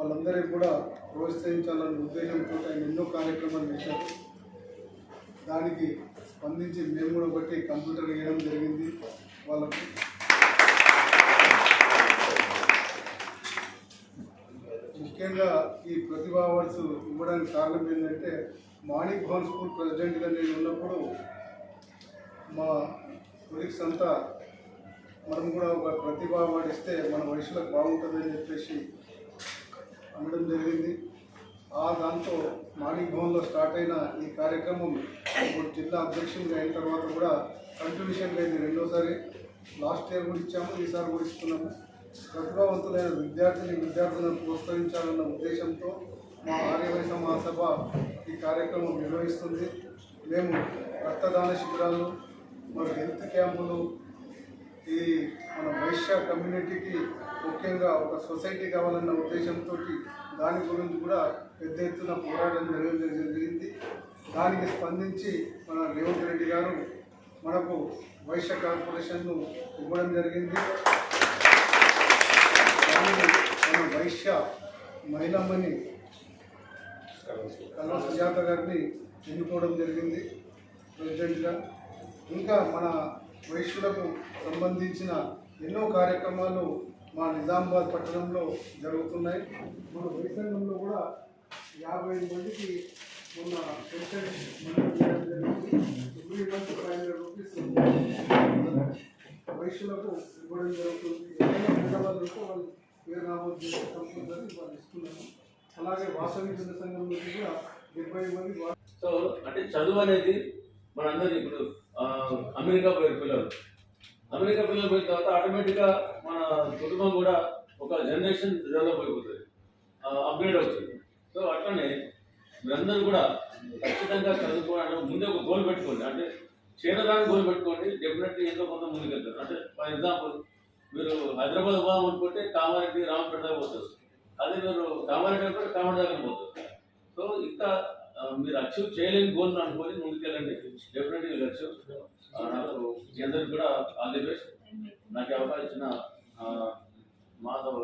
వాళ్ళందరికీ కూడా ప్రోత్సహించాలన్న ఉద్దేశంతో ఆయన ఎన్నో కార్యక్రమాలు చేశారు. దానికి స్పందించి మేము కూడా బట్టి కంప్యూటర్ వేయడం జరిగింది వాళ్ళకు. ముఖ్యంగా ఈ ప్రతిభా అవార్డ్స్ ఇవ్వడానికి కారణం ఏంటంటే మాణిక్ భవన్ స్కూల్ ప్రెసిడెంట్గా నేను ఉన్నప్పుడు మా కొలిక్స్ అంతా మనం కూడా ఒక ప్రతిభా అవార్డు ఇస్తే మన మనుషులకు బాగుంటుందని చెప్పేసి అనడం జరిగింది. ఆ దాంతో మాణిక్ భవన్లో స్టార్ట్ అయిన ఈ కార్యక్రమం ఇప్పుడు జిల్లా అధ్యక్షుడిగా అయిన తర్వాత కూడా కంటిన్యూషన్ అయింది రెండోసారి లాస్ట్ ఇయర్ కూడా ఇచ్చాము ఈసారి కూడా ఇస్తున్నాము. ప్రతిభావంతులైన విద్యార్థిని విద్యార్థులను ప్రోత్సహించాలన్న ఉద్దేశంతో మా ఆర్యవైశ్య మహాసభ ఈ కార్యక్రమం నిర్వహిస్తుంది. మేము రక్తదాన శిబిరాలు మరి హెల్త్ క్యాంపులు ఈ మన వైశ్య కమ్యూనిటీకి ముఖ్యంగా ఒక సొసైటీ కావాలన్న ఉద్దేశంతో దాని గురించి కూడా పెద్ద ఎత్తున పోరాటం జరగడం జరిగింది. దానికి స్పందించి మన రేవంత్ రెడ్డి గారు మనకు వైశ్య కార్పొరేషన్ను ఇవ్వడం జరిగింది. మన వైశ్య మహిళమ్మని కల్వ సుజాత గారిని ఎన్నుకోవడం జరిగింది ప్రెసిడెంట్గా. ఇంకా మన వైశ్యులకు సంబంధించిన ఎన్నో కార్యక్రమాలు మా నిజామాబాద్ పట్టణంలో జరుగుతున్నాయి. మన వైసంగంలో కూడా యాభై ఐదు మందికి మొన్న pension every month five hundred rupees వైశ్యులకు ఇవ్వడం జరుగుతుంది. వాళ్ళు పేరు నమోదు చేసి కంపల్సరీ వాళ్ళు ఇస్తున్నాము అలాగే వాసవి జన సంఘం నుంచి కూడా డెబ్బై మంది సో అంటే చదువు అనేది మనందరి ఇప్పుడు అమెరికా పోయారు పిల్లలు. అమెరికా పిల్లలు పోయిన తర్వాత ఆటోమేటిక్గా మన కుటుంబం కూడా ఒక జనరేషన్ డెవలప్ అయిపోతుంది. అప్గ్రేడ్ అవుతుంది. సో అట్లనే మీరందరూ కూడా ఖచ్చితంగా చదువుకోవడం ముందే ఒక గోల్ పెట్టుకోండి. అంటే చేరడానికి గోల్ పెట్టుకోండి. డెఫినెట్లీ ఎంతో కొంత ముందుకెళ్తారు. అంటే ఫర్ ఎగ్జాంపుల్ మీరు హైదరాబాద్ పోదాం అనుకుంటే కామారెడ్డి రామపేట దాకా పోతారు. అదే మీరు కామారెడ్డి అనుకుంటే కామారెడ్డి దాకా పోతారు. సో ఇంకా మీరు అచీవ్ చేయలేని గోల్ అనుకొని ముందుకెళ్ళండి. డెఫినెట్గా అచీవ్ నాకు మీ అందరికి కూడా ఆల్ ది బెస్ట్. నాకు అవకాశం ఇచ్చిన ఆ, మాధవ్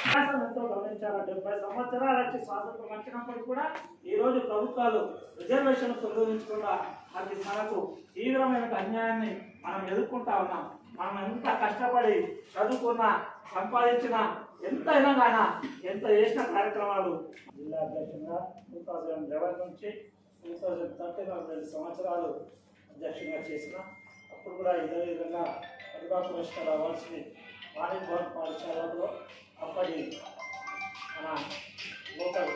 వికాసంతో గమనించాలి డెబ్బై సంవత్సరాల నుంచి స్వాతంత్రం వచ్చినప్పటికీ కూడా ఈ రోజు ప్రభుత్వాలు రిజర్వేషన్ తొలగించకుండా అది మనకు తీవ్రమైన అన్యాయాన్ని మనం ఎదుర్కొంటా ఉన్నాం. మనం ఎంత కష్టపడి చదువుకున్న సంపాదించిన ఎంతైనా కానీ ఎంత చేసిన కార్యక్రమాలు. జిల్లా అధ్యక్షంగా టూ థౌజండ్ లెవెన్ నుంచి టూ థౌజండ్ థర్టీన్ రెండు సంవత్సరాలు అధ్యక్షంగా చేసిన అప్పుడు కూడా ఇదే విధంగా ప్రతిభా పురస్కార్ అవార్డ్స్ని మాణిక్ భవన్ పాఠశాలలో అప్పటి మన లోకల్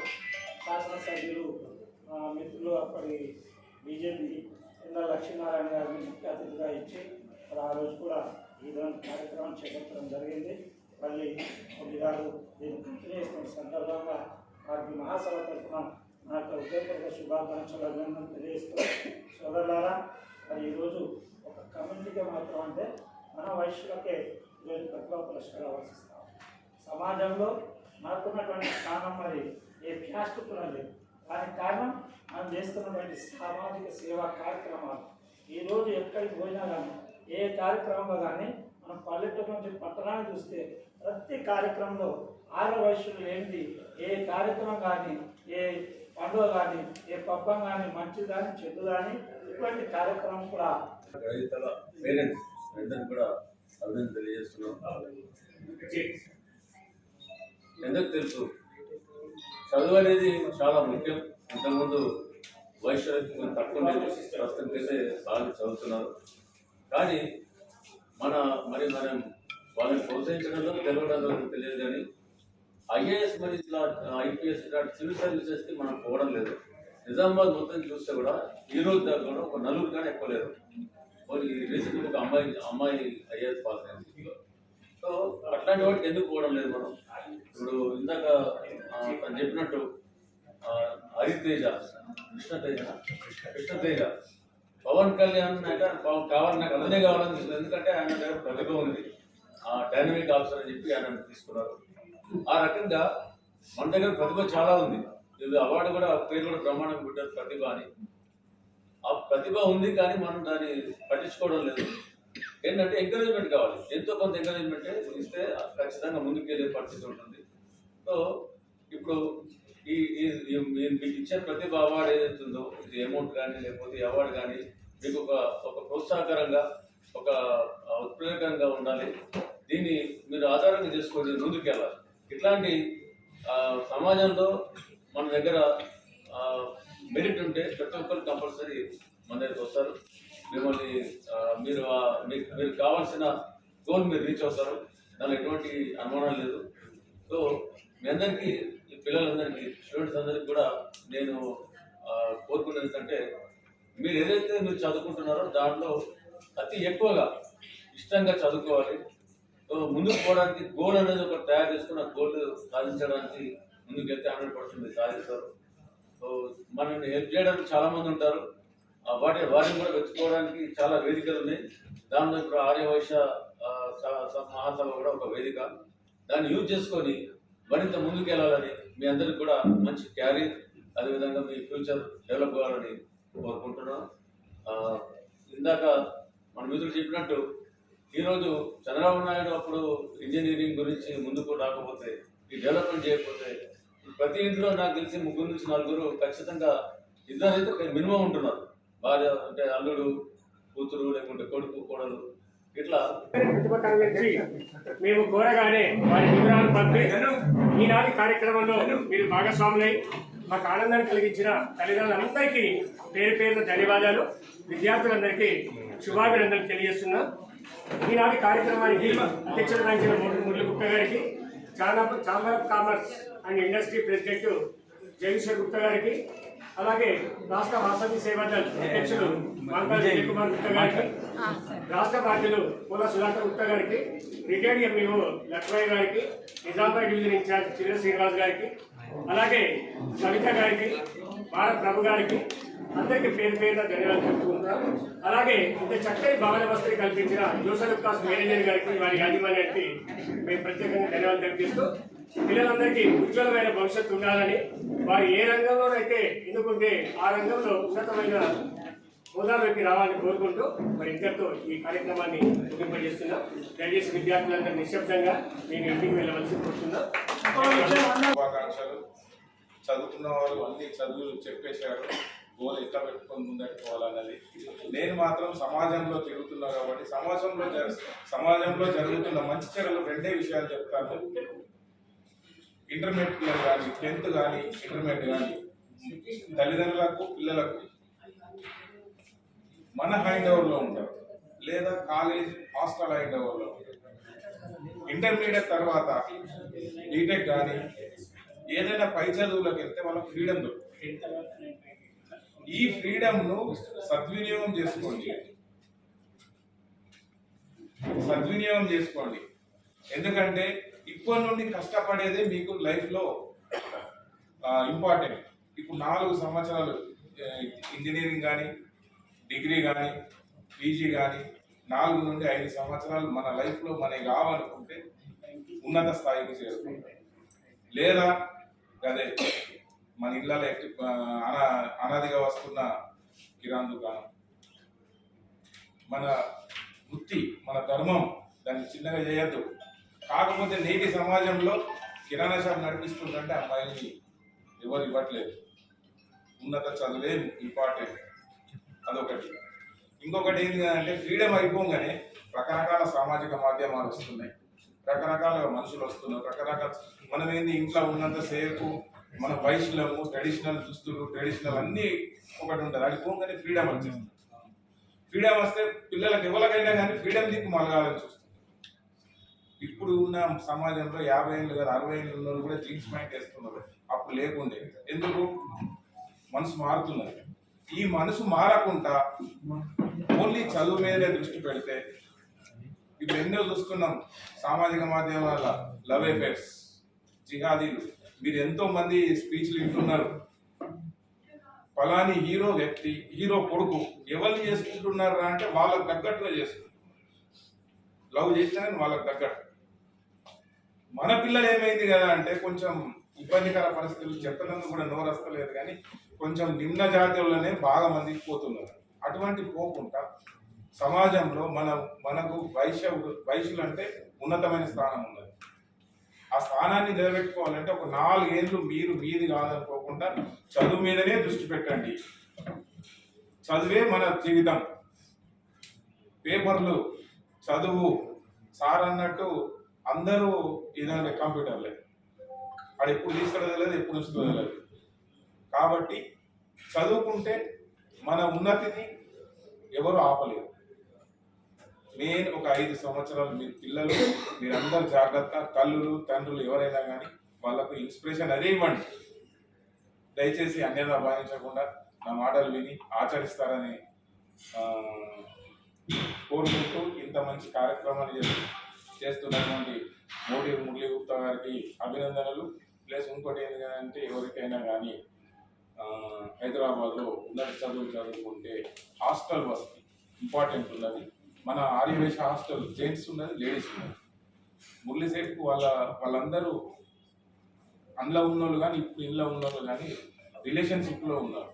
శాసనసభ్యులు మిత్రులు అప్పటి బీజేపీ కింద లక్ష్మీనారాయణ గారిని ముఖ్య అతిథిగా ఇచ్చి మరి ఆ రోజు కూడా ఈ విధంగా కార్యక్రమం చేపట్టడం జరిగింది. మళ్ళీ కొన్ని గారు దీన్ని కంటిన్యూ సందర్భంగా వారికి మహాసభ తరఫున నాతో ఉద్యోగ శుభాకాంక్షలు అభినందనలు తెలియజేస్తూ సోదరులారా మరి ఈరోజు ఒక కమ్యూనిటీగా మాత్రం అంటే మన వయస్సులకే ఈరోజు ప్రతిభా పురస్కారం ఆశిస్తాం సమాజంలో మనకున్నటువంటి స్థానం మరి ఏ క్యాస్ట్ కూడా లేదు దానికి కారణం మనం చేస్తున్నటువంటి సామాజిక సేవా కార్యక్రమాలు. ఈరోజు ఎక్కడికి పోయినా కానీ ఏ కార్యక్రమంలో కానీ మనం పల్లెటూరు నుంచి పట్టణాన్ని చూస్తే ప్రతి కార్యక్రమంలో ఆరు వయస్సులు ఏంటి ఏ కార్యక్రమం కానీ ఏ పండుగ కానీ ఏ పబ్బం కానీ మంచి కానీ చెడు కానీ ఇటువంటి కార్యక్రమం కూడా రైతుల పేరెంట్స్ అందరికీ కూడా అభినందన తెలియజేస్తున్నాం. ఎందుకు తెలుసు? చదువు అనేది చాలా ముఖ్యం. ఇంతకుముందు వయసు తక్కువ ప్రస్తుతం అయితే బాగా చదువుతున్నారు. కానీ మన మరి మనం వాళ్ళని ప్రోత్సహించడంలో తెలవడంలో తెలియదు కానీ ఐఏఎస్ మరి ఇలా ఐపీఎస్ ఇట్లాంటి సివిల్ సర్వీసెస్కి మనం పోవడం లేదు. నిజామాబాద్ మొత్తం చూస్తే కూడా ఈ రోజు దాకా కూడా ఒక నలుగురు కానీ ఎక్కువ లేరు. కొన్ని రీసెంట్ ఒక అమ్మాయి అమ్మాయి ఐఏఎస్ పాస్ అయింది. సో అట్లాంటి వాటికి ఎందుకు పోవడం లేదు మనం? ఇప్పుడు ఇందాక చెప్పినట్టు హరితేజ కృష్ణతేజ కృష్ణతేజ. పవన్ కళ్యాణ్ అంటే పవన్ కావాలి నాకు అతనే కావాలని చూస్తుంది ఎందుకంటే ఆయన దగ్గర ప్రతిభ ఉంది. ఆ డైనమిక్ ఆఫీసర్ అని చెప్పి ఆయన తీసుకున్నారు. ఆ రకంగా మన దగ్గర ప్రతిభ చాలా ఉంది. ఇది అవార్డు కూడా పేరు కూడా బ్రహ్మాండం పెట్టారు ప్రతిభ అని. ఆ ప్రతిభ ఉంది కానీ మనం దాన్ని పట్టించుకోవడం లేదు. ఏంటంటే ఎంకరేజ్మెంట్ కావాలి. ఎంతో కొంత ఎంకరేజ్మెంట్ ఇస్తే ఖచ్చితంగా ముందుకెళ్ళే పరిస్థితి ఉంటుంది. సో ఇప్పుడు ఈ మీకు ఇచ్చే ప్రతిభ అవార్డు ఏదైతే ఉందో ఇది అమౌంట్ కానీ లేకపోతే అవార్డు కానీ మీకు ఒక ఒక ప్రోత్సాహకరంగా ఒక ఉత్ప్రేరకంగా ఉండాలి. దీన్ని మీరు ఆధారంగా చేసుకొని ముందుకెళ్ళాలి ఇట్లాంటి సమాజంలో మన దగ్గర మెరిట్ ఉంటే ప్రతి ఒక్కరు కంపల్సరీ మన దగ్గరికి వస్తారు. మిమ్మల్ని మీరు మీకు మీరు కావాల్సిన గోల్ మీరు రీచ్ అవుతారు. దానిలో ఎటువంటి అనుమానం లేదు. సో మీ అందరికీ పిల్లలందరికీ స్టూడెంట్స్ అందరికీ కూడా నేను కోరుకున్నది ఏంటంటే మీరు ఏదైతే మీరు చదువుకుంటున్నారో దాంట్లో అతి ఎక్కువగా ఇష్టంగా చదువుకోవాలి. ముందుకు పోవడానికి గోల్ అనేది ఒకటి తయారు చేసుకున్న గోల్ సాధించడానికి ముందుకెళ్తే హండ్రెడ్ పర్సెంట్ సాధిస్తారు. సో మనల్ని హెల్ప్ చేయడానికి చాలామంది ఉంటారు. వాటి వారిని కూడా వెతుకోవడానికి చాలా వేదికలు ఉన్నాయి. దానిలో ఇప్పుడు ఆర్యవైశ్య స- మహాసభ కూడా ఒక వేదిక. దాన్ని యూజ్ చేసుకొని మరింత ముందుకు వెళ్ళాలని మీ అందరికి కూడా మంచి క్యారియర్ అదేవిధంగా మీ ఫ్యూచర్ డెవలప్ కావాలని కోరుకుంటున్నాను ఇందాక మన మిత్రులు చెప్పినట్టు ఈరోజు చంద్రబాబు నాయుడు అప్పుడు ఇంజనీరింగ్ గురించి ముందుకు రాకపోతే ఈ డెవలప్మెంట్ చేయకపోతే ప్రతి ఇంట్లో నాకు తెలిసి ముగ్గురు నుంచి నలుగురు ఖచ్చితంగా ఇద్దరైతే మినిమం ఉంటున్నారు. భార్య అంటే అల్లుడు కూతురు లేకుంటే కొడుకు కోడలు ఇట్లా. మేము కోరగానే వారి వివరాలు ఈనాటి కార్యక్రమంలో మీరు భాగస్వాములై మాకు ఆనందాన్ని కలిగించిన తల్లిదండ్రులందరికీ పేరు పేరున ధన్యవాదాలు. విద్యార్థులందరికీ శుభాభినందనలు తెలియజేస్తున్నాం. ఈనాటి కార్యక్రమానికి అధ్యక్షత వహించిన మురళి మురళి గుప్తా గారికి chamber chamber of commerce and industry president Jagadishwar Gupta గారికి అలాగే రాష్ట్ర వాసవి సేవాదల్ అధ్యక్షులు కుమార్ గుప్తా గారికి రాష్ట్ర బాధ్యులు పూల సుధాకర్ గుప్తా గారికి రిటైర్డ్ ఎంఈఓ లక్ష్మయ్య గారికి Nizamabad division in charge Chiru Srinivas గారికి అలాగే సవిత గారికి భారత్ ప్రభు గారికి అందరికీ పేరు పేరున ధన్యవాదాలు చెప్పుకుంటున్నాం అలాగే ఇంత చక్కని భవన వసతి కల్పించిన జోసఫ్ కాస్ మేనేజర్ గారికి వారి యాజమాన్యానికి మేము ప్రత్యేకంగా ధన్యవాదాలు తెలిపిస్తూ పిల్లలందరికీ ఉజ్వలమైన భవిష్యత్తు ఉండాలని వారు ఏ రంగంలోనైతే ఎన్నుకుంటే ఆ రంగంలో ఉన్నతమైన హోదాలోకి రావాలని కోరుకుంటూ మరి ఇద్దరితో ఈ కార్యక్రమాన్ని ముగింపజేస్తున్నాం. దయచేసి విద్యార్థులందరూ నిశ్శబ్దంగా నేను ఇంటికి వెళ్ళవలసి కోరుతున్నాం. చదువుకున్న చదువుతున్న వాళ్ళు అన్ని చదువులు చెప్పేశారు. గోల్ ఎట్లా పెట్టుకొని ముందరికి పోవాలన్నది నేను మాత్రం సమాజంలో తిరుగుతున్నా కాబట్టి సమాజంలో జరు సమాజంలో జరుగుతున్న మంచి చెడులు రెండే విషయాలు చెప్తాను. ఇంటర్మీడియట్ కానీ టెన్త్ కానీ ఇంటర్మీడియట్ కానీ. తల్లిదండ్రులకు పిల్లలకు. మన హ్యాండ్ ఓవర్లో ఉంటారు. లేదా కాలేజ్ హాస్టల్ హ్యాండ్ ఓవర్లో ఉంటారు ఇంటర్మీడియట్ తర్వాత బీటెక్ కానీ ఏదైనా పై చదువులకు వెళ్తే వాళ్ళకి ఫ్రీడమ్ దొరుకుతుంది. ఈ ఫ్రీడమ్ను సద్వినియోగం చేసుకోండి. సద్వినియోగం చేసుకోండి. ఎందుకంటే ఇప్పటి నుండి కష్టపడేదే మీకు లైఫ్లో ఇంపార్టెంట్ ఇప్పుడు నాలుగు సంవత్సరాలు ఇంజనీరింగ్ కానీ డిగ్రీ కానీ పీజీ కానీ నాలుగు నుండి ఐదు సంవత్సరాలు మన లైఫ్లో మనకి కావాలనుకుంటే ఉన్నత స్థాయికి చేరుకుంటాం. లేదా అదే మన ఇళ్ళలో అనా అనాదిగా వస్తున్న కిరాణ్ దుకాణం. మన వృత్తి మన ధర్మం దాన్ని చిన్నగా చేయొద్దు. కాకపోతే నేటి సమాజంలో కిరాణా షాప్ నడిపిస్తుందంటే అమ్మాయిని ఎవరు ఇవ్వట్లేదు. ఉన్నత చదువే ఇంపార్టెంట్ అదొకటి. ఇంకొకటి ఏంటి అంటే ఫ్రీడమ్ అయిపోగానే రకరకాల సామాజిక మాధ్యమాలు వస్తున్నాయి. రకరకాల మనుషులు వస్తున్నారు. రకరకాల మనం ఏంది ఇంట్లో ఉన్నంత సేపు మన వైశ్యులము ట్రెడిషనల్ దుస్తులు ట్రెడిషనల్ అన్నీ ఒకటి ఉంటుంది. అది పోగానే ఫ్రీడమ్ వచ్చేస్తుంది. ఫ్రీడమ్ వస్తే పిల్లలకు ఎవరికైనా కానీ ఫ్రీడమ్ దిక్కు మలగాలని చూస్తుంది. ఇప్పుడు ఉన్న సమాజంలో యాభై ఏళ్ళు కదా అరవై ఏళ్ళు ఉన్న కూడా జీన్స్ ప్యాంట్ వేస్తున్నారు. అప్పుడు లేకుండే. ఎందుకు? మనసు మారుతున్నది. ఈ మనసు మారకుండా ఓన్లీ చదువు మీదనే దృష్టి పెడితే ఇప్పుడు ఎన్నో చూస్తున్నాం సామాజిక మాధ్యమాల లవ్ అఫేర్స్ జిహాదీలు. మీరు ఎంతో మంది స్పీచ్లు వింటున్నారు. ఫలాని హీరో వ్యక్తి హీరో కొడుకు ఎవరు చేసుకుంటున్నారా అంటే వాళ్ళకు తగ్గట్టుగా చేసుకుంటారు లవ్ చేసినా కానీ వాళ్ళకి తగ్గట్టు. మన పిల్లలు ఏమైంది కదా అంటే కొంచెం ఇబ్బందికర పరిస్థితులు చెప్పడానికి కూడా నోరు వస్తలేదు కానీ కొంచెం నిమ్న జాతుల్లోనే బాగా మందికి పోతున్నారు. అటువంటి పోకుండా సమాజంలో మన మనకు వైశ్య వైశ్యులు అంటే ఉన్నతమైన స్థానం ఉన్నది. ఆ స్థానాన్ని నిలబెట్టుకోవాలంటే ఒక నాలుగేళ్ళు మీరు మీది కాదనుకోకుండా చదువు మీదనే దృష్టి పెట్టండి. చదువే మన జీవితం. పేపర్లు చదువు. సార్ అన్నట్టు అందరూ ఇదండి కంప్యూటర్లే వాడు ఎప్పుడు తీస్తాడో తెలియదు ఎప్పుడు వస్తుందో తెలియదు. కాబట్టి చదువుకుంటే మన ఉన్నతిని ఎవరు ఆపలేరు. నేను ఒక ఐదు సంవత్సరాలు మీ పిల్లలు మీరందరూ జాగ్రత్త తల్లులు తండ్రులు ఎవరైనా కానీ వాళ్ళకు ఇన్స్పిరేషన్ అదే ఇవ్వండి. దయచేసి అన్యత భావించకుండా నా మాటలు విని ఆచరిస్తారని కోరుకుంటూ ఇంత మంచి కార్యక్రమాన్ని చేస్తూ చేస్తున్నటువంటి మోడీ మురళీ గుప్తా గారికి అభినందనలు. ప్లస్ ఇంకోటి ఏంటంటే ఎవరికైనా కానీ హైదరాబాద్లో ఉన్నత చదువు చదువుకుంటే హాస్టల్ వసతి ఇంపార్టెంట్ ఉన్నది. మన ఆర్యవేశ హాస్టల్ జెంట్స్ ఉన్నది లేడీస్ ఉన్నది. మురళీ సేట్కు వాళ్ళ వాళ్ళందరూ అందులో ఉన్నోళ్ళు కానీ ఇప్పుడు ఇంట్లో ఉన్నోళ్ళు కానీ రిలేషన్షిప్లో ఉన్నారు.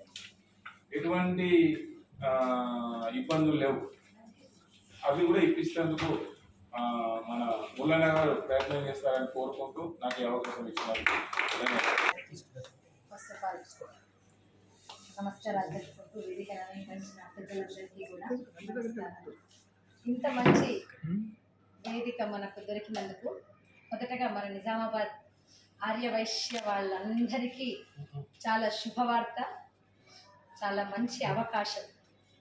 ఎటువంటి ఇబ్బందులు లేవు. అవి కూడా ఇప్పించేందుకు మన ముల్లన్న గారు ప్రయత్నం చేస్తారని కోరుకుంటూ నాకు అవకాశం ఇచ్చినారు ఫస్ట్ ఆఫ్ ఆల్ నమస్కారాలు తెలుపుకుంటూ వేదిక అలంకరించిన పెద్దలందరికీ కూడా ఇంత మంచి వేదిక మనకు దొరికినందుకు మొదటగా మన నిజామాబాద్ ఆర్యవైశ్య వాళ్ళందరికీ చాలా శుభవార్త చాలా మంచి అవకాశం.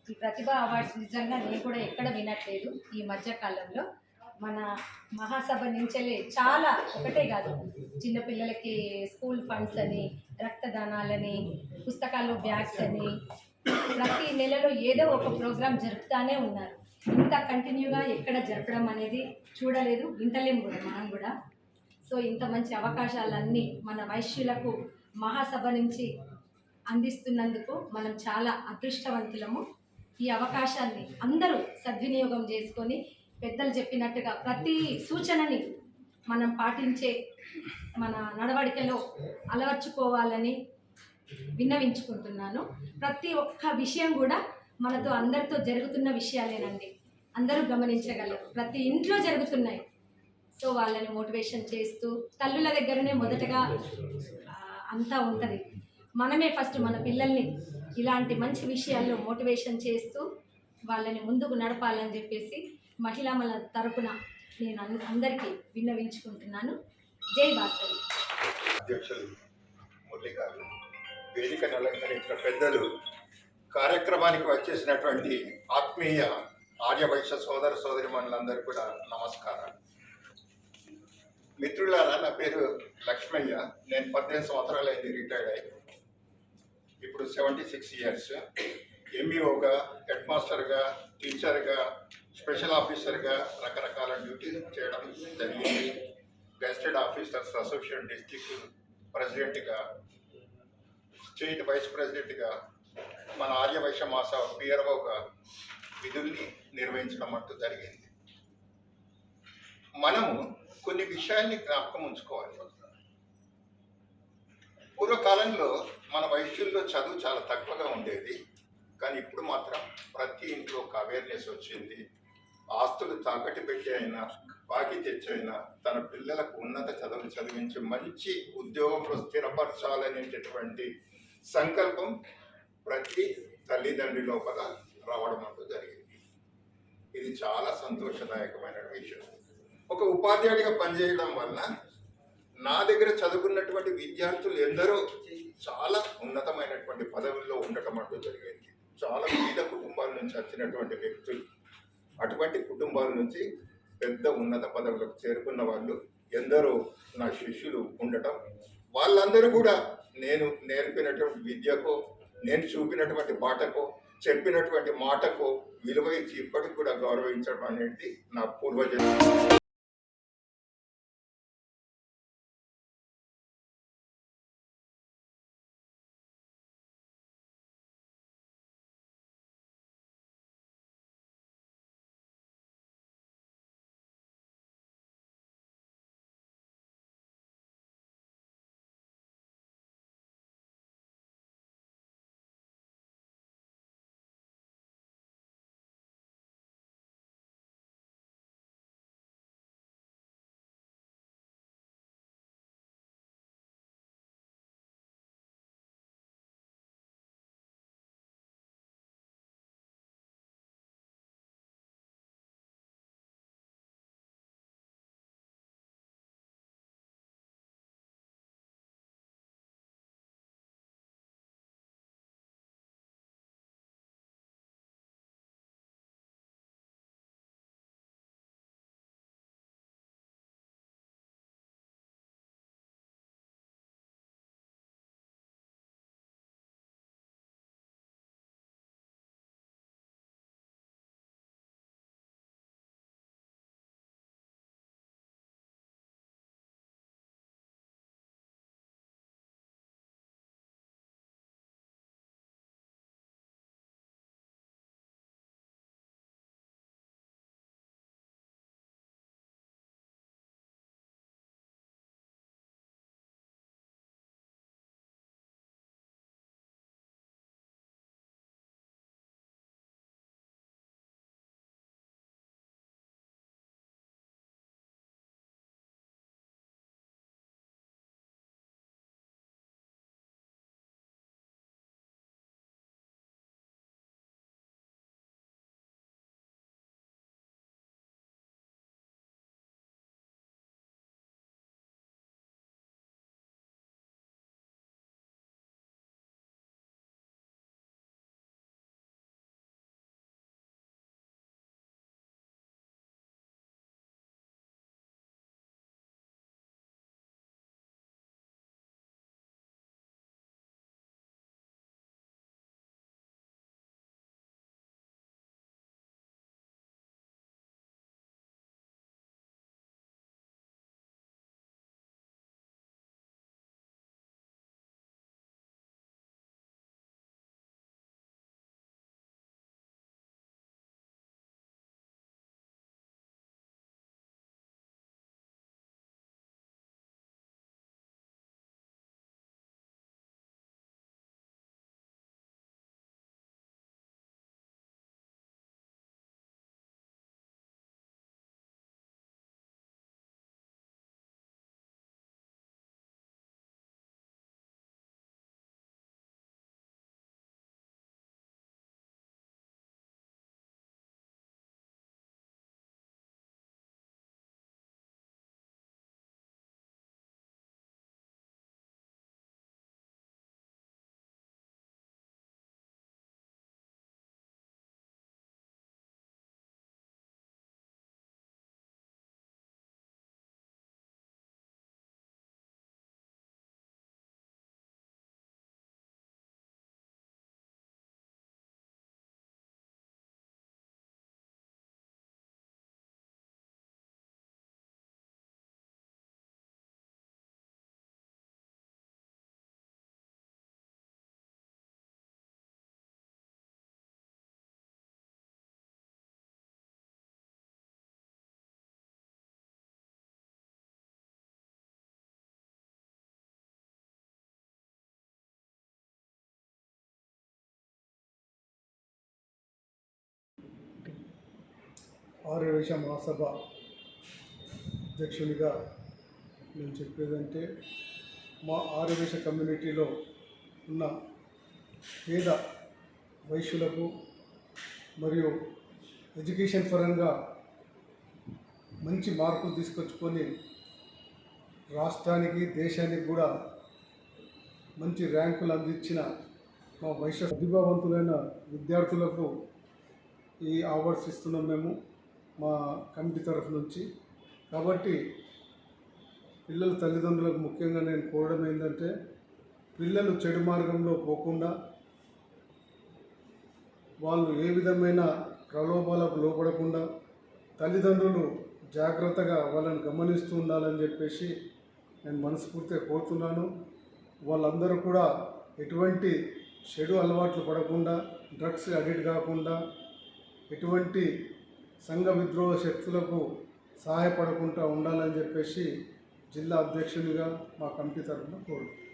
ఈ ప్రతిభా అవార్డ్స్ నిజంగా నేను కూడా ఎక్కడ వినట్లేదు ఈ మధ్యకాలంలో. మన మహాసభ నుంచెలే చాలా ఒకటే కాదు. చిన్నపిల్లలకి స్కూల్ ఫండ్స్ అని రక్తదానాలని పుస్తకాలు బ్యాగ్స్ అని ప్రతి నెలలో ఏదో ఒక ప్రోగ్రాం జరుపుతానే ఉన్నారు. ఇంత కంటిన్యూగా ఎక్కడ జరపడం అనేది చూడలేదు వింటలేము కూడా మనం కూడా. సో ఇంత మంచి అవకాశాలన్నీ మన వైశ్యులకు మహాసభ నుంచి అందిస్తున్నందుకు మనం చాలా అదృష్టవంతులము. ఈ అవకాశాన్ని అందరూ సద్వినియోగం చేసుకొని పెద్దలు చెప్పినట్టుగా ప్రతి సూచనని మనం పాటించే మన నడవడికలో అలవర్చుకోవాలని విన్నవించుకుంటున్నాను. ప్రతి ఒక్క విషయం కూడా మనతో అందరితో జరుగుతున్న విషయాలేనండి. అందరూ గమనించగలరు. ప్రతి ఇంట్లో జరుగుతున్నాయి. సో వాళ్ళని మోటివేషన్ చేస్తూ తల్లుల దగ్గరనే మొదటగా అంతా ఉంటుంది. మనమే ఫస్ట్ మన పిల్లల్ని ఇలాంటి మంచి విషయాల్లో మోటివేషన్ చేస్తూ వాళ్ళని ముందుకు నడపాలని చెప్పేసి మహిళల తరపున నేను అన్- అందరికీ విన్నవించుకుంటున్నాను. జై భాస్కర్ అధ్యక్షులు మురళి గారు వేదికను అలంకరించిన పెద్దలు కార్యక్రమానికి వచ్చేసినటువంటి ఆత్మీయ ఆర్యవైశ్య సోదర సోదరి మనులందరూ కూడా నమస్కారం మిత్రులారా నా పేరు లక్ష్మయ్య. నేను పద్దెనిమిది సంవత్సరాలు అయింది రిటైర్డ్ అయ్యి ఇప్పుడు సెవెంటీ సిక్స్ ఇయర్స్ ఎంఈఓగా హెడ్ మాస్టర్గా టీచర్గా స్పెషల్ ఆఫీసర్గా రకరకాల డ్యూటీలు చేయడం జరిగింది. గెస్టెడ్ ఆఫీసర్స్ అసోసియేషన్ డిస్టిక్ ప్రెసిడెంట్గా స్టేట్ వైస్ ప్రెసిడెంట్గా మన ఆర్యవైశ్య మాస పిఆర్ఓగా విధుల్ని నిర్వహించడం అంటూ జరిగింది. మనము కొన్ని విషయాల్ని జ్ఞాపకం ఉంచుకోవాలి. పూర్వకాలంలో మన వైద్యుల్లో చదువు చాలా తక్కువగా ఉండేది. కానీ ఇప్పుడు మాత్రం ప్రతి ఇంట్లో ఒక అవేర్నెస్ వచ్చింది. ఆస్తులు తాకట్టు పెట్టి అయినా బాకీ తెచ్చైనా తన పిల్లలకు ఉన్నత చదువులు చదివించి మంచి ఉద్యోగంలో స్థిరపరచాలనేటటువంటి సంకల్పం ప్రతి తల్లిదండ్రి లోపల రావడం అంటూ జరిగింది. ఇది చాలా సంతోషదాయకమైన విషయం. ఒక ఉపాధ్యాయుడిగా పనిచేయడం వలన నా దగ్గర చదువుకున్నటువంటి విద్యార్థులు ఎందరో చాలా ఉన్నతమైనటువంటి పదవుల్లో ఉండటం అంటూ జరిగింది. చాలా పేద కుటుంబాల నుంచి వచ్చినటువంటి వ్యక్తులు అటువంటి కుటుంబాల నుంచి పెద్ద ఉన్నత పదవులకు చేరుకున్న వాళ్ళు ఎందరో నా శిష్యులు ఉండటం వాళ్ళందరూ కూడా నేను నేర్పినటువంటి విద్యకు నేను చూపినటువంటి బాటకు చెప్పినటువంటి మాటకో విలువ ఇచ్చి ఇప్పటికి కూడా గౌరవించడం అనేది నా పూర్వజన్మ. ఆర్యవేశ మహాసభ అధ్యక్షునిగా నేను చెప్పేదంటే మా ఆర్యవేశ కమ్యూనిటీలో ఉన్న పేద వైశ్యులకు మరియు ఎడ్యుకేషన్ పరంగా మంచి మార్కులు తీసుకొచ్చుకొని రాష్ట్రానికి దేశానికి కూడా మంచి ర్యాంకులు అందించిన మా వైశ్య ప్రతిభావంతులైన విద్యార్థులకు ఈ అవార్డ్స్ ఇస్తున్నాం మేము. మా కమిటీ తరఫు నుంచి. కాబట్టి పిల్లల తల్లిదండ్రులకు ముఖ్యంగా నేను కోరడం ఏంటంటే పిల్లలు చెడు మార్గంలో పోకుండా వాళ్ళు ఏ విధమైన ప్రలోభాలకు లోపడకుండా తల్లిదండ్రులు జాగ్రత్తగా వాళ్ళని గమనిస్తూ ఉండాలని చెప్పేసి నేను మనస్ఫూర్తిగా కోరుతున్నాను. వాళ్ళందరూ కూడా ఎటువంటి చెడు అలవాట్లు పడకుండా డ్రగ్స్ అడిక్ట్ కాకుండా ఎటువంటి సంఘ విద్రోహ శక్తులకు సహాయపడకుండా ఉండాలని చెప్పేసి జిల్లా అధ్యక్షునిగా మా కమిటీ తరఫున కోరుతున్నాను